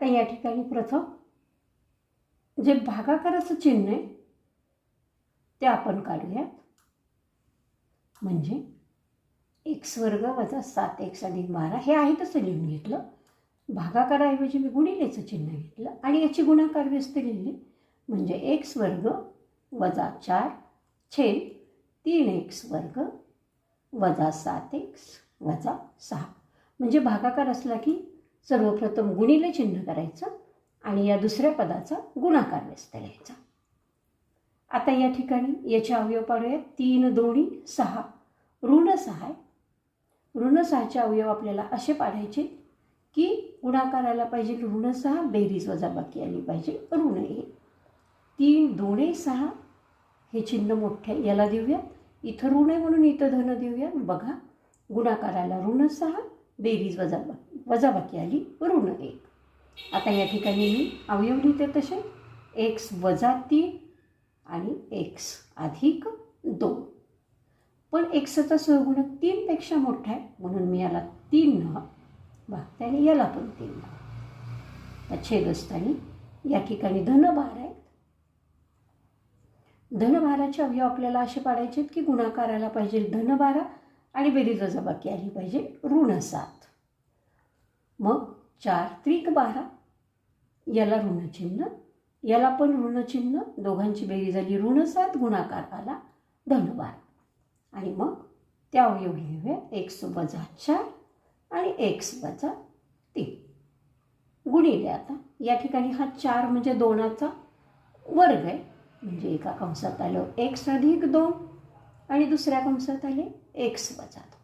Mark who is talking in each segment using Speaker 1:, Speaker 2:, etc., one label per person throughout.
Speaker 1: तर या ठिकाणी प्रथम जे भागाकाराचं चिन्ह आहे ते आपण काढूयात. म्हणजे एक्स वर्ग वजा सात एक्स अधिक बारा हे आहे तसं लिहून घेतलं. भागाकाराऐवजी मी गुणिलेचं चिन्ह घेतलं आणि याची गुणाकार व्यस्त लिहिली. म्हणजे एक्स वर्ग वजा चार छेद तीन एक्स वर्ग वजा सात एक्स वजा सहा. म्हणजे भागाकार असला की सर्वप्रथम गुणिले चिन्ह करायचं आणि या दुसऱ्या पदाचा गुणाकार व्यस्त लिहायचा आता या ठिकाणी याचे अवयव पाडूया तीन दोन्ही सहा. ऋण सहा ऋण सहाचे अवयव आपल्याला असे पाडायचे की गुणाकाराला पाहिजे ऋण सहा बेरीज वजा बाकी आली पाहिजे ऋण एक. तीन दोणे सहा. हे चिन्ह मोठे याला देऊया इथं ऋण आहे म्हणून इथं धन देऊया बघा गुणाकाराला ऋण सहा बेरीज वजा वजा बाकी आली ऋण एक. आता या ठिकाणी मी अवयव लिहिते तसे. एक्स वजा तीन आणि एक्स अधिक दोन. पण एक्सचा सहगुणक तीनपेक्षा मोठा आहे म्हणून मी याला तीन न भागते आणि याला पण तीन न तर छेद असताना या ठिकाणी धनभार आहेत. धनभाराचे अवयव आपल्याला असे पाडायचे आहेत की गुणाकाराला पाहिजे धनबारा आणि बेरीज वजाबाकी आली पाहिजे ऋण सात. मग चार त्रिक बारा. याला ऋणचिन्ह याला पण ऋणचिन्ह दोघांची बेरीज झाली ऋण सात गुणाकार आला धनबार आणि मग त्या अवयव लिहूया एक्स वजा चार आणि एक्स वजा तीन. गुणिले आता या ठिकाणी हा चार म्हणजे दोनाचा वर्ग आहे. म्हणजे एका कंसात आलं एक्स अधिक दोन आणि दुसऱ्या कंसात आले एक्स वजा दोन.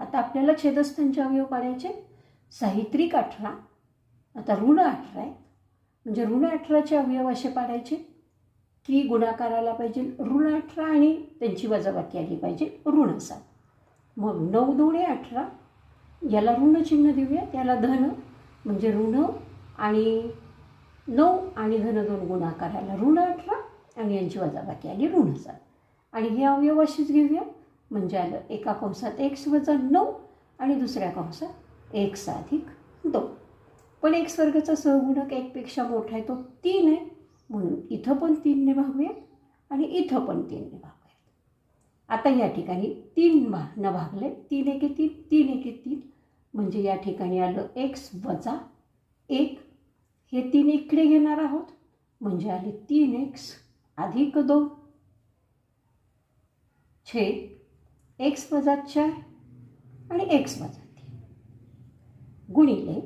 Speaker 1: आता आपल्याला छेदस्थांचे अवयव काढायचे साहित्रिक अठरा आता ऋण अठरा आहे म्हणजे ऋण अठराचे अवयव असे पाडायचे की गुणाकाराला पाहिजे ऋण अठरा आणि त्यांची वजाबाकी आली पाहिजे ऋण सात. मग नऊ दोणे अठरा याला ऋणचिन्ह देऊया. त्याला धन म्हणजे ऋण आणि नऊ आणि धन दोन गुणाकाराला ऋण अठरा आणि यांची वजाबाकी आली ऋण सात. आणि हे अवयव असेच घेऊया. म्हणजे आलं एका कंसात एक्स वजा नऊ आणि दुसऱ्या कंसात एक्स अधिक दोन. पण एक्स वर्गाचा सहगुणक एकपेक्षा मोठा आहे तो तीन आहे. म्हणून इथं पण तीनने भागूयात आणि इथं पण तीनने भागूयात. आता या ठिकाणी तीन भा न भागले तीन एके तीन तीन एके तीन. म्हणजे या ठिकाणी आलं एक्स वजा एक. हे तीन इकडे घेणार आहोत. म्हणजे आले तीन एक्स अधिक दोन. छेद एक्स वजा चार आणि एक्स वजा तीन. गुणिले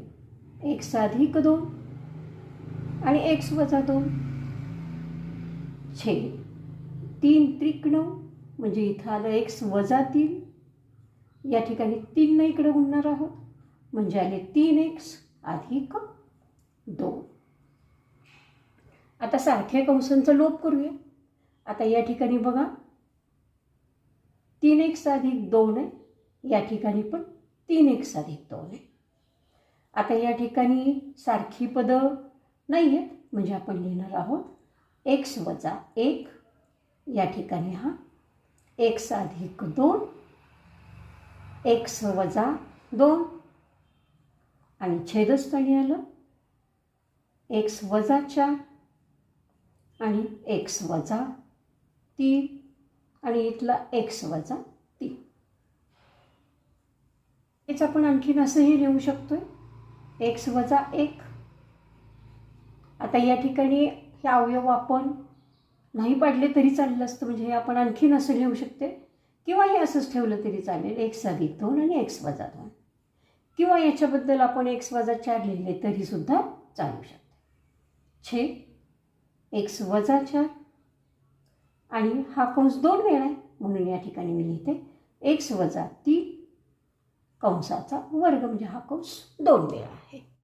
Speaker 1: एक्स अधिक दोन आणि एक्स वजा दोन. छेद तीन त्रिक नऊ म्हणजे इथं आलं एक्स वजा तीन. या ठिकाणी तीन न इकडे गुणणार आहोत. म्हणजे आले तीन एक्स अधिक दोन. आता सारख्या कंसांचा लोप करूया. आता या ठिकाणी बघा तीन एक्स अधिक दोन आहे. या ठिकाणी पण तीन एक्स अधिक दोन आहे. आता या ठिकाणी सारखी पदं नाही आहेत म्हणजे आपण लिहिणार आहोत एक्स वजा एक. या ठिकाणी हा एक्स अधिक दोन. एक्स वजा दोन. आणि छेदस्थानी आलं. एक्स वजा चार. आणि एक्स वजा तीन. आणि इथला एक्स वजा तीन हेच आपण आणखीन असंही लिहू शकतोय. एक्स वजा एक. आता या ठिकाणी हे अवयव आपण नाही पाडले तरी चाललं असतं म्हणजे हे आपण आणखीन असं लिहू शकते किंवा हे असंच ठेवलं तरी चालेल एक्स अधिक दोन आणि एक्स वजा दोन. किंवा याच्याबद्दल आपण एक्स वजा चार लिहिले तरीसुद्धा चालू शकते. छे. एक्स वजा चार. आणि हा कंस दोन वेळा आहे म्हणून या ठिकाणी मी लिहिते. एक्स वजा तीन कंसाचा वर्ग म्हणजे हा कंस दोन वेळा आहे.